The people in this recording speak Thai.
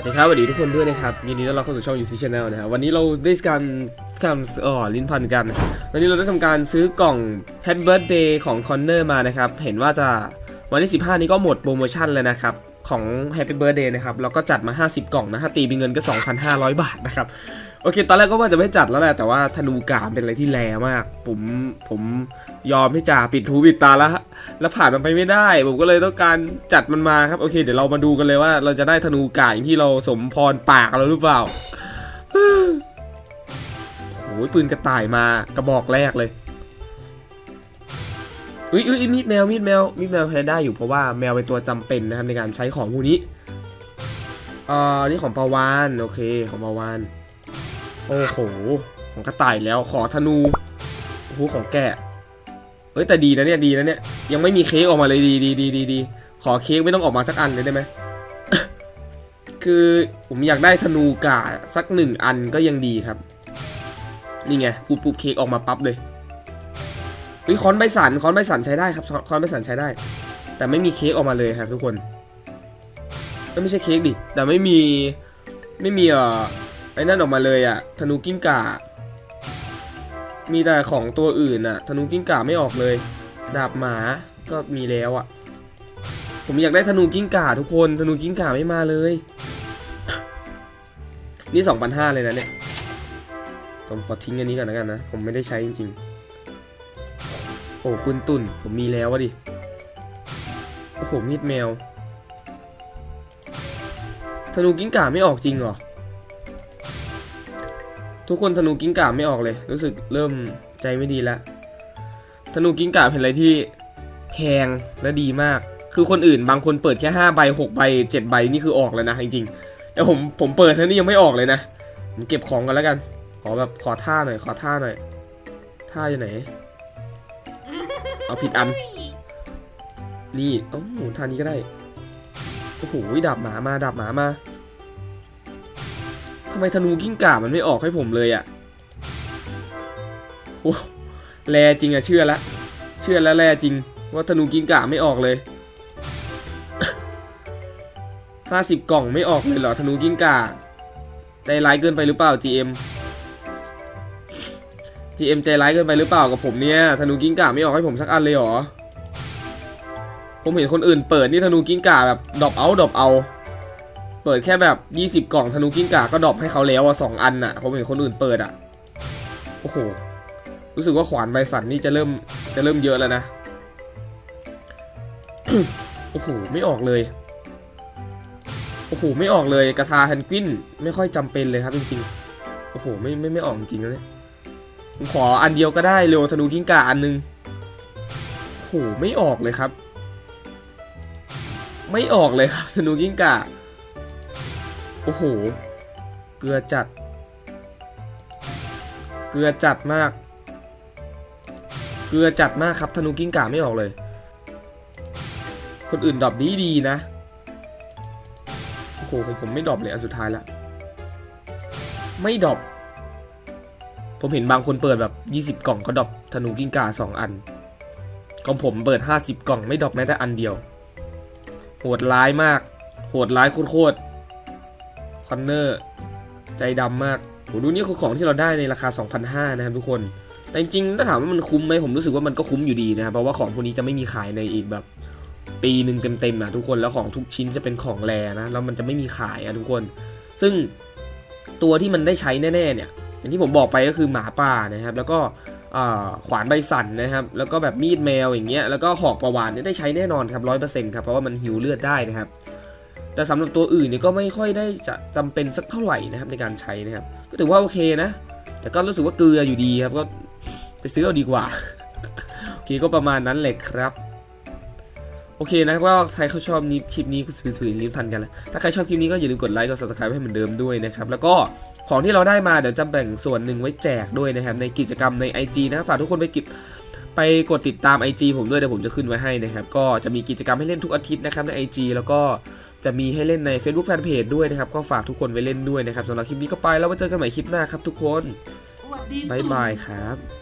สวัสดีครับสวัสดีทุกคนด้วยนะครับยินดีต้อนรับเข้าสู่ช่อง UC Channel นะครับวันนี้เราได้การการอ๋อลิ้นพันกัน วันนี้เราได้ทำการซื้อกล่อง Happy Birthday ของ Connor มานะครับ เห็นว่าจะวันที่ 15 นี้ก็หมดโปรโมชั่นเลยนะครับ ของ Happy Birthday นะครับแล้วก็จัดมา 50 กล่องนะถ้าตีเป็นเงินก็ 2,500 บาทนะครับ โอเค ตอนแรกก็ว่าจะไม่จัดแล้วแหละแต่ว่าธนูกามเป็นอะไรที่แรงมาก ผมผมยอมที่จะปิดหูปิดตาแล้วแล้วผ่านมันไปไม่ได้ ผมก็เลยต้องการจัดมันมาครับโอเค เดี๋ยวเรามาดูกันเลยว่า เราจะได้ธนูกาอย่างที่เราสมพรปากเราหรือเปล่าโอ้โหปืนกระต่ายมากระบอกแรกเลยอุ้ยอุ้ยมีดแมวมีดแมวมีดแมวใช้ได้อยู่เพราะว่าแมวเป็นตัวจำเป็นนะครับในการใช้ของพวกนี้อ่านี่ของปาวานโอเคของปาวาน โอ้โห ของกระต่ายแล้วขอธนูโอ้โหของแกะเฮ้ยแต่ดีนะเนี่ยดีนะเนี่ยยังไม่มีเค้กออกมาเลยดีดีดีดีดีขอเค้กไม่ต้องออกมาสักอันเลยได้ไหมคือผมอยากได้ธนูกาสักหนึ่งอันก็ยังดีครับ นี่ไงปุ๊บปุ๊บเค้กออกมาปั๊บเลยเฮ้ยคอนใบสันคอนใบสันใช้ได้ครับคอนใบสันใช้ได้ แต่ไม่มีเค้กออกมาเลยครับทุกคนไม่ใช่เค้กดิแต่ไม่มีไม่มีเอ่อ อ้นั่นออกมาเลยอะธนูกิ้งก่า มีแต่ของตัวอื่นอะธนูกิ้งก่าไม่ออกเลย ดาบหมาก็มีแล้วอะผมอยากได้ธนูกิ้งก่าทุกคนธนูกิ้งก่าไม่มาเลย นี่สองพันห้าเลยนะเนี่ยผมขอทิ้งอันนี้ก่อนแล้วกันนะ ผมไม่ได้ใช้จริงๆ โอ้ปืนตุ่นผมมีแล้ววะดิ โอ้โหมีดแมวธนูกิ้งก่าไม่ออกจริงเหรอ ทุกคนธนูกิ้งก่าไม่ออกเลย รู้สึกเริ่มใจไม่ดีแล้วธนูกิ้งก่าเป็นอะไรที่แพงและดีมาก คือคนอื่นบางคนเปิดแค่5ใบ6ใบ7ใบนี่คือออกแล้วนะจริงๆแต่ผมผมเปิดแล้วนี่ยังไม่ออกเลยนะผมเก็บของกันแล้วกัน ขอแบบขอท่าหน่อย ขอท่าหน่อยท่าอยู่ไหน เอาผิดอัน นี่โอ้โหท่านี้ก็ได้โอ้โหดาบหมามาดาบหมามา ทำไมธนูกิ้งก่ามันไม่ออกให้ผมเลยอะ่ะโอ้แลจริงอะเชื่อละ เชื่อแล้วแลจริง ว่าธนูกิ้งก่าไม่ออกเลยห้าสิบกล่องไม่ออกเลยเหรอธนูกิ้งก่าใจร้ายเกินไปหรือเปล่า GM GM ใจร้ายเกินไปหรือเปล่ากับผมเนี่ยธนูกิ้งก่าไม่ออกให้ผมสักอันเลยเหรอผมเห็นคนอื่นเปิดนี่ธนูกิ้งก่าแบบดรอปเอาดรอปเอา เปิดแค่แบบ 20 กล่องธนูกิ้งก่าก็ดรอปให้เขาแล้วอะสองอันน่ะผมเห็นคนอื่นเปิดอะ โอ้โห รู้สึกว่าขวานใบสันนี่จะเริ่มจะเริ่มเยอะแล้วนะ โอ้โห ไม่ออกเลย โอ้โห ไม่ออกเลยกระทาแฮนกวินไม่ค่อยจำเป็นเลยครับจริงๆ โอ้โห ไม่ไม่ไม่ออกจริงๆนะเนี่ยผมขออันเดียวก็ได้เร็วธนูกิ้งก่าอันนึงโอ้โห ไม่ออกเลยครับ ไม่ออกเลยครับธนูกิ้งก่า โอ้โห เกลือจัด เกลือจัดมาก เกลือจัดมากครับธนูกิ้งก่าไม่ออกเลย คนอื่นดรอปดีดีๆนะ โอ้โหผมผมไม่ดรอปเลยอันสุดท้ายละไม่ดรอปผมเห็นบางคนเปิดแบบ 20 กล่องก็ดรอปธนูกิ้งก่าสองอันของผมเปิด 50 กล่องไม่ดรอปแม้แต่อันเดียว โหดร้ายมาก โหดร้ายโคตร คอนเนอร์ใจดำมากโหดูนี่คือของที่เราได้ในราคา 2,500 นะครับทุกคน แต่จริงๆถ้าถามว่ามันคุ้มไหมผมรู้สึกว่ามันก็คุ้มอยู่ดีนะครับเพราะว่าของพวกนี้จะไม่มีขายในอีกแบบปีหนึ่งเต็มๆนะทุกคนแล้วของทุกชิ้นจะเป็นของแรนะแล้วมันจะไม่มีขายอะทุกคน ซึ่งตัวที่มันได้ใช้แน่ๆเนี่ยอย่างที่ผมบอกไปก็คือหมาป่านะครับ แล้วก็ขวานใบสั่นนะครับ แล้วก็แบบมีดแมวอย่างเงี้ยแล้วก็หอกประวานเนี่ยได้ใช้แน่นอนครับร้อยเปอร์เซ็นต์ครับเพราะว่ามันหิวเลือดได้นะครับ แต่สำหรับตัวอื่นเนี่ยก็ไม่ค่อยได้จะจำเป็นสักเท่าไหร่นะครับในการใช้นะครับ ก็ถือว่าโอเคนะ แต่ก็รู้สึกว่าเกลืออยู่ดีครับก็ไปซื้อเอาดีกว่าโอเคก็ประมาณนั้นเลยครับโอเคนะครับก็ใครเขาชอบนี้คลิปนี้ก็ถือถือลิ้นพันกันแล้วถ้าใครชอบคลิปนี้ก็อย่าลืมกดไลค์กด subscribe ให้เหมือนเดิมด้วยนะครับ แล้วก็ของที่เราได้มาเดี๋ยวจะแบ่งส่วนหนึ่งไว้แจกด้วยนะครับ ในกิจกรรมใน IG นะครับฝากทุกคนไปกิจไปกดติดตาม IG ผมด้วยเดี๋ยวผมจะขึ้นไว้ให้นะครับ ก็จะมีกิจกรรมให้เล่นทุกอาทิตย์นะครับใน IG แล้วก็ จะมีให้เล่นใน Facebook Fanpage ด้วยนะครับ ก็ฝากทุกคนไว้เล่นด้วยนะครับสำหรับคลิปนี้ก็ไปแล้วไว้เจอกันใหม่คลิปหน้าครับทุกคนสวัสดีบ๊ายบายครับ